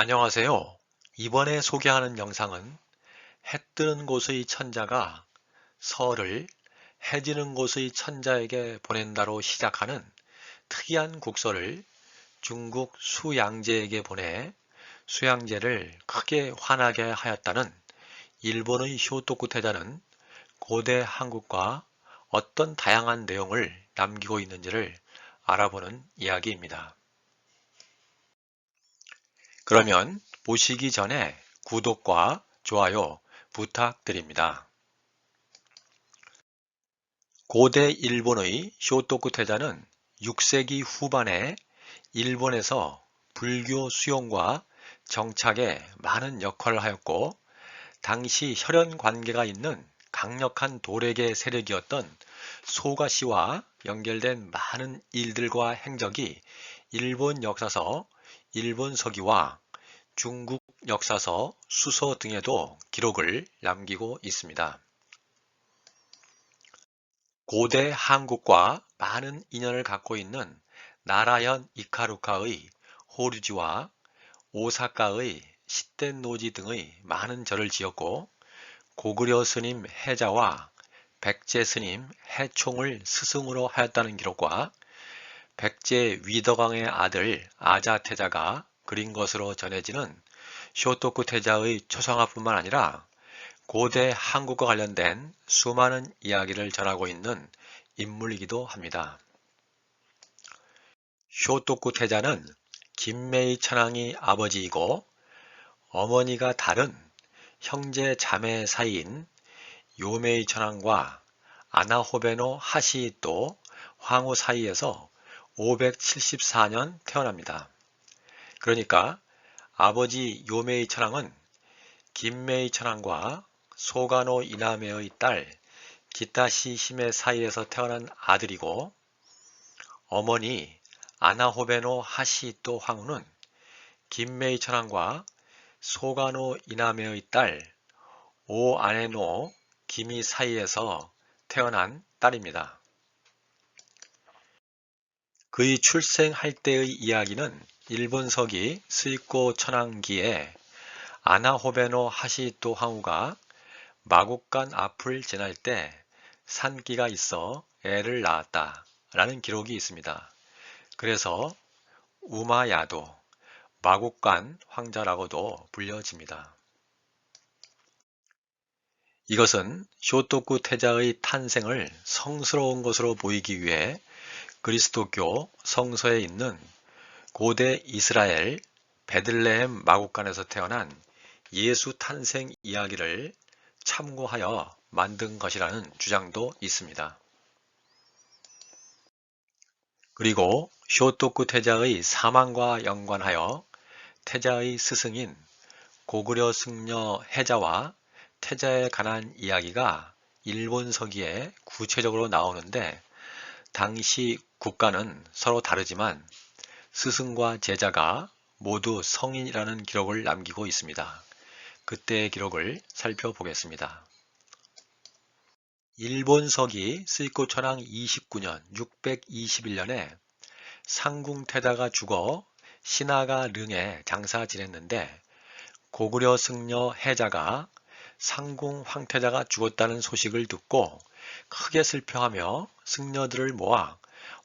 안녕하세요. 이번에 소개하는 영상은 해 뜨는 곳의 천자가 설을 해 지는 곳의 천자에게 보낸다로 시작하는 특이한 국서를 중국 수양제에게 보내 수양제를 크게 화나게 하였다는 일본의 쇼토쿠 태자는 고대 한국과 어떤 다양한 내용을 남기고 있는지를 알아보는 이야기입니다. 그러면 보시기 전에 구독과 좋아요 부탁드립니다. 고대 일본의 쇼토쿠 태자는 6세기 후반에 일본에서 불교 수용과 정착에 많은 역할을 하였고 당시 혈연 관계가 있는 강력한 도래계 세력이었던 소가시와 연결된 많은 일들과 행적이 일본 역사서 일본 서기와 중국 역사서, 수서 등에도 기록을 남기고 있습니다. 고대 한국과 많은 인연을 갖고 있는 나라현 이카루카의 호류지와 오사카의 시텐노지 등의 많은 절을 지었고 고구려 스님 해자와 백제 스님 해총을 스승으로 하였다는 기록과 백제 위덕왕의 아들 아자태자가 그린 것으로 전해지는 쇼토쿠 태자의 초상화뿐만 아니라 고대 한국과 관련된 수많은 이야기를 전하고 있는 인물이기도 합니다. 쇼토쿠 태자는 김메이 천왕이 아버지이고 어머니가 다른 형제 자매 사이인 요메이 천왕과 아나호베노 하시또 황후 사이에서 574년 태어납니다. 그러니까 아버지 요메이 천왕은 김메이 천왕과 소가노 이나메의 딸 기타시 힘의 사이에서 태어난 아들이고 어머니 아나호베노 하시또 황후는 김메이 천왕과 소가노 이나메의 딸 오아네노 김이 사이에서 태어난 딸입니다. 그의 출생할 때의 이야기는 일본 서기 스이코 천왕기에 아나호베노 하시토 황후가 마국간 앞을 지날 때 산기가 있어 애를 낳았다 라는 기록이 있습니다. 그래서 우마야도 마국간 황자라고도 불려집니다. 이것은 쇼토쿠 태자의 탄생을 성스러운 것으로 보이기 위해 그리스도교 성서에 있는 고대 이스라엘 베들레헴 마국간에서 태어난 예수 탄생 이야기를 참고하여 만든 것이라는 주장도 있습니다. 그리고 쇼토쿠 태자의 사망과 연관하여 태자의 스승인 고구려 승려 해자와 태자에 관한 이야기가 일본 서기에 구체적으로 나오는데 당시 국가는 서로 다르지만 스승과 제자가 모두 성인이라는 기록을 남기고 있습니다. 그때의 기록을 살펴보겠습니다. 일본 서기 스이코천왕 29년 621년에 상궁태다가 죽어 신하가 릉에 장사 지냈는데 고구려 승려 해자가 상궁 황태자가 죽었다는 소식을 듣고 크게 슬퍼하며 승려들을 모아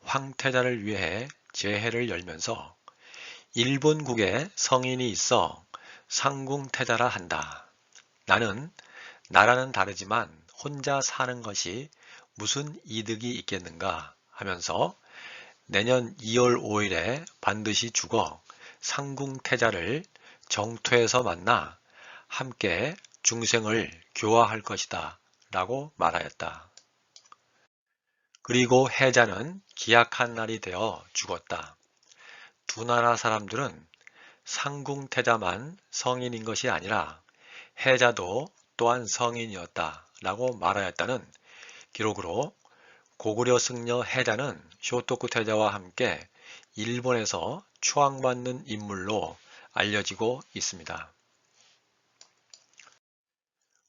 황태자를 위해 제해를 열면서 일본국에 성인이 있어 상궁태자라 한다. 나는 나라는 다르지만 혼자 사는 것이 무슨 이득이 있겠는가 하면서 내년 2월 5일에 반드시 죽어 상궁태자를 정토에서 만나 함께 중생을 교화할 것이다 라고 말하였다. 그리고 해자는 기약한 날이 되어 죽었다. 두 나라 사람들은 상궁태자만 성인인 것이 아니라 해자도 또한 성인이었다 라고 말하였다는 기록으로 고구려 승려 해자는 쇼토쿠 태자와 함께 일본에서 추앙받는 인물로 알려지고 있습니다.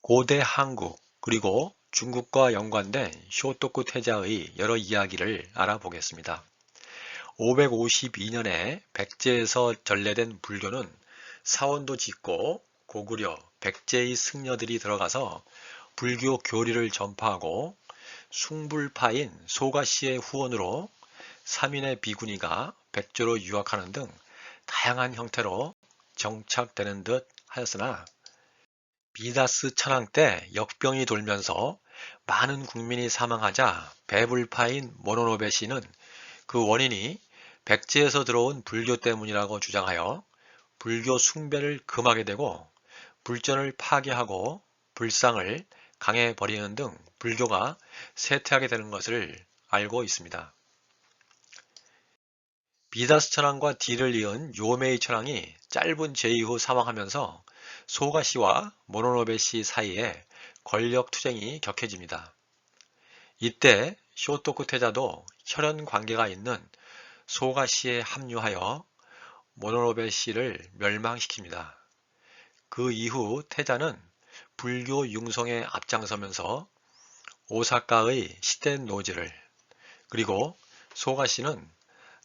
고대 한국 그리고 중국과 연관된 쇼토쿠 태자의 여러 이야기를 알아보겠습니다. 552년에 백제에서 전래된 불교는 사원도 짓고 고구려, 백제의 승려들이 들어가서 불교 교리를 전파하고 숭불파인 소가씨의 후원으로 삼인의 비구니가 백조로 유학하는 등 다양한 형태로 정착되는 듯 하였으나 미다스 천황 때 역병이 돌면서 많은 국민이 사망하자 배불파인 모노노베 씨는 그 원인이 백제에서 들어온 불교 때문이라고 주장하여 불교 숭배를 금하게 되고 불전을 파괴하고 불상을 강해 버리는 등 불교가 쇠퇴하게 되는 것을 알고 있습니다. 비다스 천왕과 뒤를 이은 요메이 천왕이 짧은 제위 후 사망하면서 소가 씨와 모노노베 씨 사이에 권력 투쟁이 격해집니다. 이때 쇼토쿠 태자도 혈연 관계가 있는 소가 씨에 합류하여 모노노베 씨를 멸망시킵니다. 그 이후 태자는 불교 융성에 앞장서면서 오사카의 시덴 노지를 그리고 소가 씨는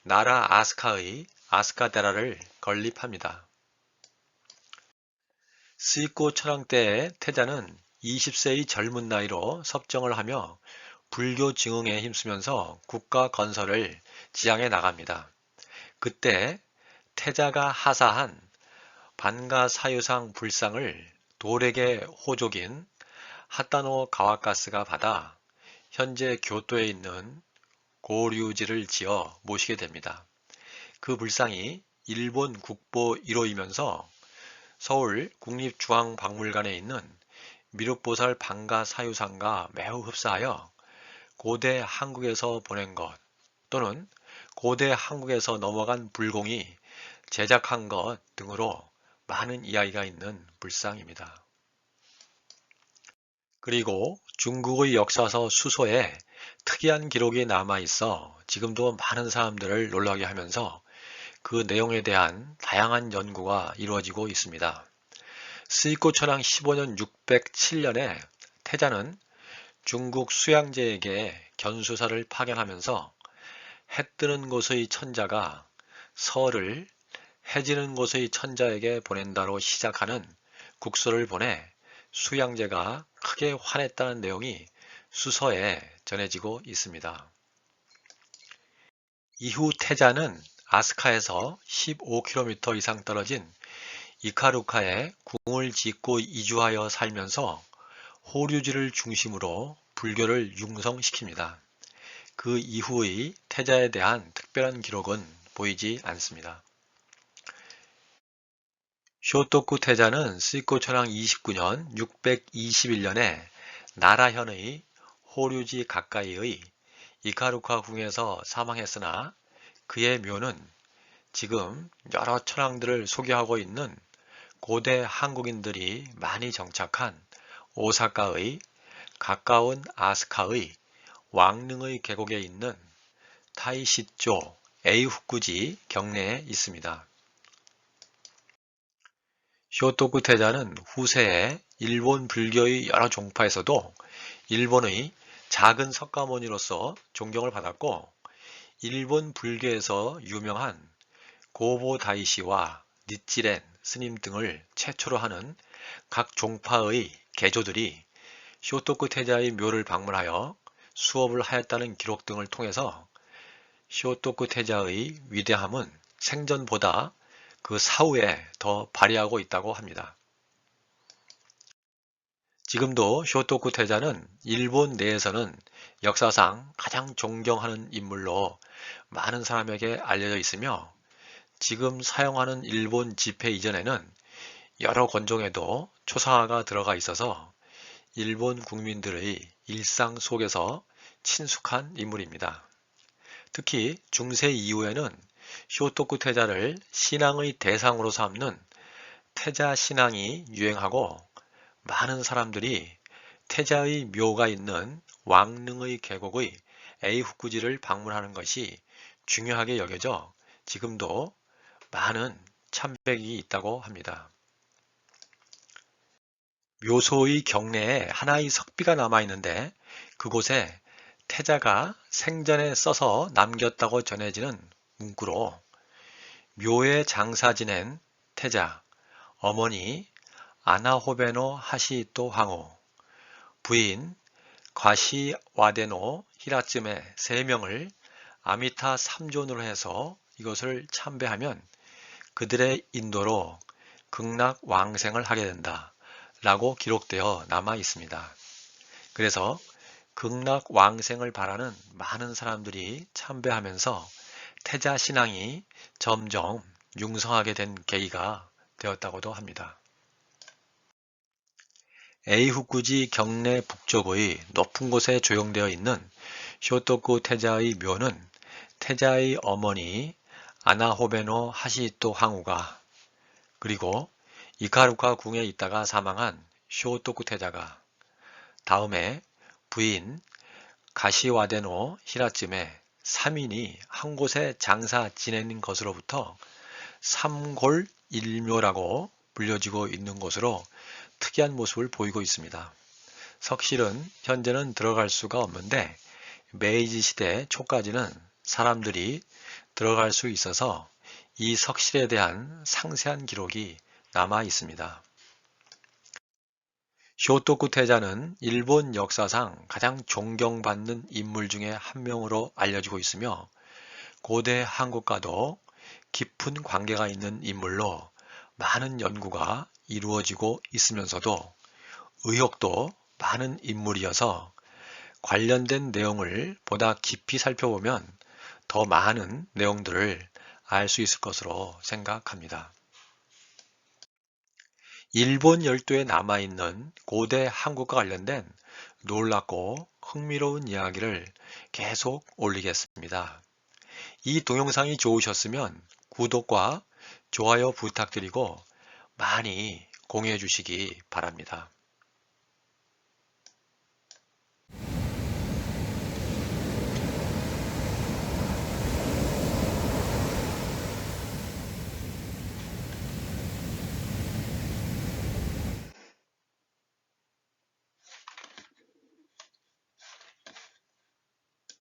나라 아스카의 아스카데라를 건립합니다. 스이코 천황 때의 태자는 20세의 젊은 나이로 섭정을 하며 불교 증흥에 힘쓰면서 국가 건설을 지향해 나갑니다. 그때 태자가 하사한 반가 사유상 불상을 돌에게 호족인 하타노 가와가스가 받아 현재 교토에 있는 고류지를 지어 모시게 됩니다. 그 불상이 일본 국보 1호이면서 서울 국립중앙박물관에 있는 미륵보살 방가 사유상과 매우 흡사하여 고대 한국에서 보낸 것 또는 고대 한국에서 넘어간 불공이 제작한 것 등으로 많은 이야기가 있는 불상입니다. 그리고 중국의 역사서 수소에 특이한 기록이 남아 있어 지금도 많은 사람들을 놀라게 하면서 그 내용에 대한 다양한 연구가 이루어지고 있습니다. 스이코 천왕 15년 607년에 태자는 중국 수양제에게 견수사를 파견하면서 해 뜨는 곳의 천자가 설을 해 지는 곳의 천자에게 보낸다로 시작하는 국서를 보내 수양제가 크게 화냈다는 내용이 수서에 전해지고 있습니다. 이후 태자는 아스카에서 15km 이상 떨어진 이카루카에 궁을 짓고 이주하여 살면서 호류지를 중심으로 불교를 융성시킵니다. 그 이후의 태자에 대한 특별한 기록은 보이지 않습니다. 쇼토쿠 태자는 스이코 천왕 29년 621년에 나라현의 호류지 가까이의 이카루카 궁에서 사망했으나 그의 묘는 지금 여러 천왕들을 소개하고 있는 고대 한국인들이 많이 정착한 오사카의 가까운 아스카의 왕릉의 계곡에 있는 타이시조 에이후쿠지 경내에 있습니다. 쇼토쿠 태자는 후세에 일본 불교의 여러 종파에서도 일본의 작은 석가모니로서 존경을 받았고 일본 불교에서 유명한 고보 다이시와 니찌렌 스님 등을 최초로 하는 각 종파의 개조들이 쇼토쿠 태자의 묘를 방문하여 수업을 하였다는 기록 등을 통해서 쇼토쿠 태자의 위대함은 생전보다 그 사후에 더 발휘하고 있다고 합니다. 지금도 쇼토쿠 태자는 일본 내에서는 역사상 가장 존경하는 인물로 많은 사람에게 알려져 있으며 지금 사용하는 일본 지폐 이전에는 여러 권종에도 초상화가 들어가 있어서 일본 국민들의 일상 속에서 친숙한 인물입니다. 특히 중세 이후에는 쇼토쿠 태자를 신앙의 대상으로 삼는 태자 신앙이 유행하고 많은 사람들이 태자의 묘가 있는 왕릉의 계곡의 에이후쿠지를 방문하는 것이 중요하게 여겨져 지금도 많은 참백이 있다고 합니다. 묘소의 경내에 하나의 석비가 남아 있는데 그곳에 태자가 생전에 써서 남겼다고 전해지는 문구로 묘에 장사 지낸 태자 어머니 아나호베노 하시또 황후, 부인 과시 와데노 히라쯤의 세 명을 아미타 3존으로 해서 이것을 참배하면 그들의 인도로 극락 왕생을 하게 된다. 라고 기록되어 남아 있습니다. 그래서 극락 왕생을 바라는 많은 사람들이 참배하면서 태자 신앙이 점점 융성하게 된 계기가 되었다고도 합니다. 에이후쿠지 경내 북쪽의 높은 곳에 조용되어 있는 쇼토쿠 태자의 묘는 태자의 어머니 아나호베노 하시토 항우가 그리고 이카루카 궁에 있다가 사망한 쇼토쿠 태자가 다음에 부인 가시와데노 히라쯤에 3인이 한 곳에 장사 지내는 것으로부터 삼골 일묘라고 불려지고 있는 곳으로 특이한 모습을 보이고 있습니다. 석실은 현재는 들어갈 수가 없는데 메이지 시대 초까지는 사람들이 들어갈 수 있어서 이 석실에 대한 상세한 기록이 남아 있습니다. 쇼토쿠 태자는 일본 역사상 가장 존경받는 인물 중에 한 명으로 알려지고 있으며 고대 한국과도 깊은 관계가 있는 인물로 많은 연구가 이루어지고 있으면서도 의혹도 많은 인물이어서 관련된 내용을 보다 깊이 살펴보면 더 많은 내용들을 알 수 있을 것으로 생각합니다. 일본 열도에 남아있는 고대 한국과 관련된 놀랍고 흥미로운 이야기를 계속 올리겠습니다. 이 동영상이 좋으셨으면 구독과 좋아요 부탁드리고 많이 공유해 주시기 바랍니다.